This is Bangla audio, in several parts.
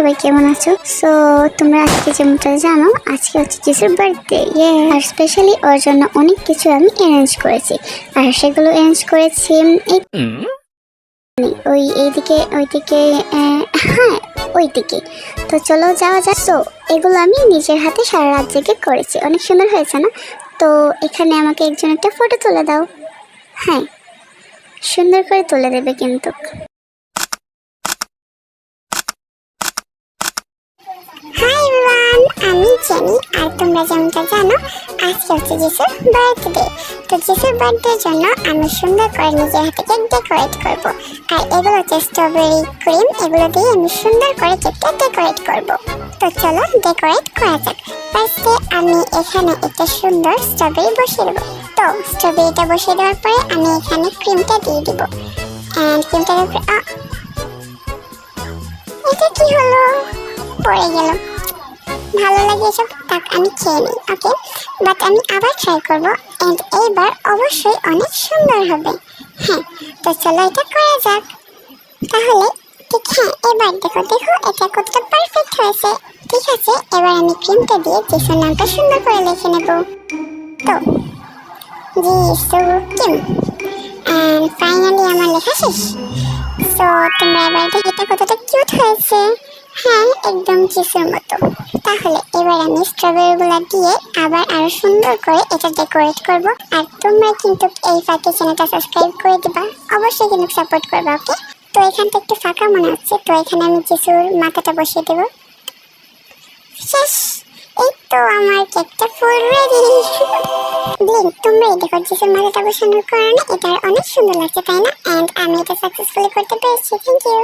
সবাই কেমন আছো? সো তোমরা আজকে যেমনটা জানো আজকে হচ্ছে যিশুর বার্থডে ইয়ে আর স্পেশালি ওর জন্য অনেক কিছু আমি অ্যারেঞ্জ করেছি। আর সেগুলো অ্যারেঞ্জ করেছি ওই এইদিকে ওইদিকে হ্যাঁ ওইদিকে। তো চলো যাওয়া যাক। তো এগুলো আমি নিজের হাতে সারা রাত জেগে করেছি। অনেক সুন্দর হয়েছে না? তো এখানে আমাকে একজন একটা ফটো তুলে দাও। হ্যাঁ সুন্দর করে তুলে দেবে কিন্তু। জেনি। আর তোমরা যেমনটা জানো, আজকে হচ্ছে যিশুর বার্থডে তো যিশুর বার্থডের জন্য আমি সুন্দর করে নিজের হাতে কেক ডেকোরেট করব। আর এগুলো হচ্ছে স্ট্রবেরি ক্রিম এগুলো দিয়ে আমি সুন্দর করে কেকটা ডেকোরেট করব। তো চলো ডেকোরেট করা যাক। ফার্স্টে আমি এখানে একটা সুন্দর স্ট্রবেরি বসিয়ে দেবো। তো স্ট্রবেরিটা বসিয়ে দেওয়ার পরে আমি এখানে ক্রিমটা দিয়ে দিব। অ্যান্ড ক্রিমটা! এটা কি হলো? পড়ে গেল ভালো লাগে এসব, তাক আমি খেয়ে নিই ওকে বাট আমি আবার ট্রাই করব এন্ড এইবার অবশ্যই অনেক সুন্দর হবে। হ্যাঁ তো চলো এটা করা যাক। তাহলে, ঠিক হ্যাঁ এবার দেখো দেখো, এটা কতটা পারফেক্ট হয়েছে। ঠিক আছে, এবার আমি ক্রিমটা দিয়ে যিশুর নামটা সুন্দর করে লিখে নেব। তো, যিশু কিম অ্যান্ড ফাইনালি আমার লেখা শেষ। সো তোমরা এবার দেখো এটা কতটা কিউট হয়েছে। হ্যাঁ একদম চিসের মতো। তাহলে এবার আমি স্ট্রবেরিগুলো দিয়ে আবার আরও সুন্দর করে এটা ডেকোরেট করব। আর তোমরা কিন্তু এই ফাঁকে চ্যানেলটা সাবস্ক্রাইব করে দিবা। অবশ্যই কিন্তু সাপোর্ট করবা ওকে তো এখানটা একটু ফাঁকা মনে হচ্ছে, তো এখানে আমি যিশুর মাথাটা বসিয়ে দেবো। শেষ! এই তো আমার কেকটা ফুল রেডি ব্লিন তোমরাই দেখো যিশুর মাথাটা বসানোর কারণে এটা অনেক সুন্দর লাগছে, তাই না? এন্ড আমি এটা সাকসেসফুলি করতে পেরেছি থ্যাংক ইউ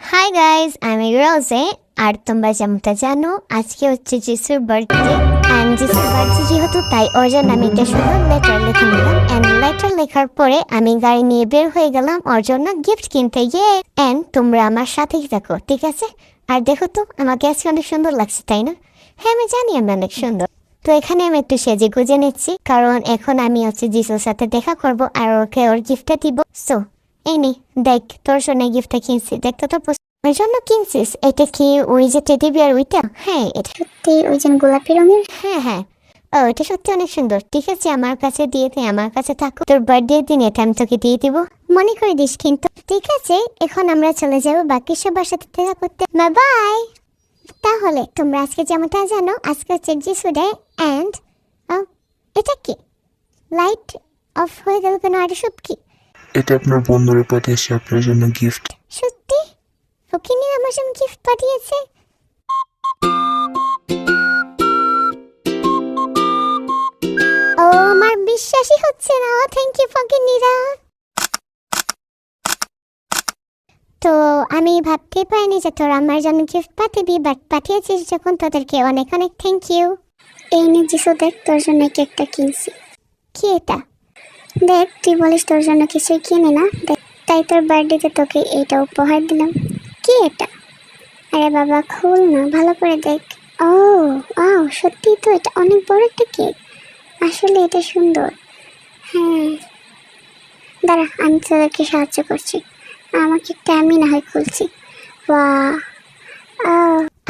হাই গাইজ আমি রোজে আর তোমরা যেমনটা জানো, আজকে হচ্ছে যিশুর বার্থডে অ্যান্ড যিশুর বার্থডে যেহেতু, তাই ওর জন্য আমি একটা সুন্দর লেটার লিখে নিলাম অ্যান্ড লেটার লেখার পরে আমি গাড়ি নিয়ে বের হয়ে গেলাম, ওর জন্য গিফট কিনতে গিয়ে অ্যান্ড তোমরা আমার সাথেই থাকো, ঠিক আছে? আর দেখো তো, আমাকে আজকে অনেক সুন্দর লাগছে, তাই না? হ্যাঁ আমি জানি আমি অনেক সুন্দর। তো এখানে আমি একটু সেজে গুজে নিচ্ছি, কারণ এখন আমি হচ্ছে যিশুর সাথে দেখা করব, আর ওকে ওর গিফটটা দিব। সো এই নে, দেখ, তোর জন্য গিফটটা কিনছি দেখতে তো ওই জন্য কিনছিস এটা কি ওই যে টেডি বিয়ার ওইটা? হ্যাঁ এটা সত্যি ওই যে গোলাপি রঙের? হ্যাঁ হ্যাঁ। ও এটা সত্যি অনেক সুন্দর। ঠিক আছে আমার কাছে দিয়ে দে আমার কাছে থাকো। তোর বার্থডে দিন এটা আমি তোকে দিয়ে দিব। মনে করে দিস কিন্তু। ঠিক আছে এখন আমরা চলে যাব বাকি সবার সাথে দেখা করতে। বাই তাহলে তোমরা আজকে যেমনটা জানো আজকে হচ্ছে যিশু ডে অ্যান্ড এটা কি? লাইট অফ হয়ে গেল কেন? আর সব কি? এটা আপনার বন্ধুরা পাঠিয়েছে আপনার জন্য গিফট সত্যি? ফকিনি আমার জন্য গিফট পাঠিয়েছে। ও, আমার বিশ্বাসই হচ্ছে না। থ্যাংক ইউ ফকিনিরা তো, আমি ভাবতেই পারিনি যে তোরা আমার জন্য গিফট পাঠাবি বাট পাঠিয়েছিস যখন তোদেরকে অনেক অনেক থ্যাংক ইউ এই নে যিশু দেখ তোর জন্য কেকটা কিনছি। কি এটা? দেখ, তুই বলিস তোর জন্য কিছুই কিনে না। দেখ, তাই তোর বার্থডেতে তোকে এইটা উপহার দিলাম। কি এটা? আরে বাবা, খুল না, ভালো করে দেখ। ও আও সত্যি তো, এটা অনেক বড় একটা কেক। আসলে এটা সুন্দর। হ্যাঁ দাঁড়া, আমি তোদেরকে সাহায্য করছি। আমাকে কেকটা আমি না হয় খুলছি ও,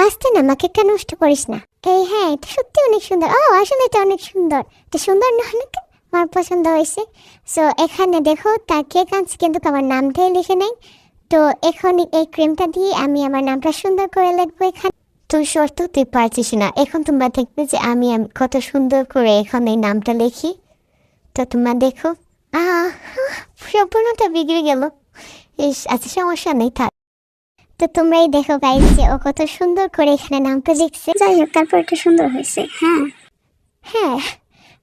আসতে না, আমাকে একটা নষ্ট করিস না। এই হ্যাঁ এটা সত্যি অনেক সুন্দর। ও, আসলে এটা অনেক সুন্দর। এটা সুন্দর না অনেক আমার পছন্দ হয়েছে। সো এখানে দেখো, তার কেক আনছি কিন্তু আমার নামটাই লিখে নেই। তো এখন এই ক্রিমটা দিয়ে আমি আমার নামটা সুন্দর করে লিখব এখানে। তুই শর্ত তুই পারছিস না। এখন তোমরা দেখবে যে আমি কত সুন্দর করে এখন এই নামটা লিখি। তো তোমরা দেখো। আহ সম্পূর্ণটা বিগড়ে গেল। ইস আচ্ছা সমস্যা নেই থাক। তো তোমরাই দেখো গাইজ যে ও কত সুন্দর করে এখানে নামটা লিখছে। যাই হোক তারপর এটা সুন্দর হয়েছে। হ্যাঁ। হ্যাঁ।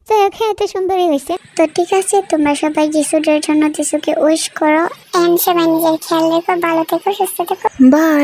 তো এখানে এত সুন্দরই হয়েছে তো ঠিক আছে তোমরা সবাই যিশুদের জন্য যিশুকে উইশ করো। এন্ড সবাই নিজের খেয়াল রেখো ভালো থেকো সুস্থ থেকো। বাই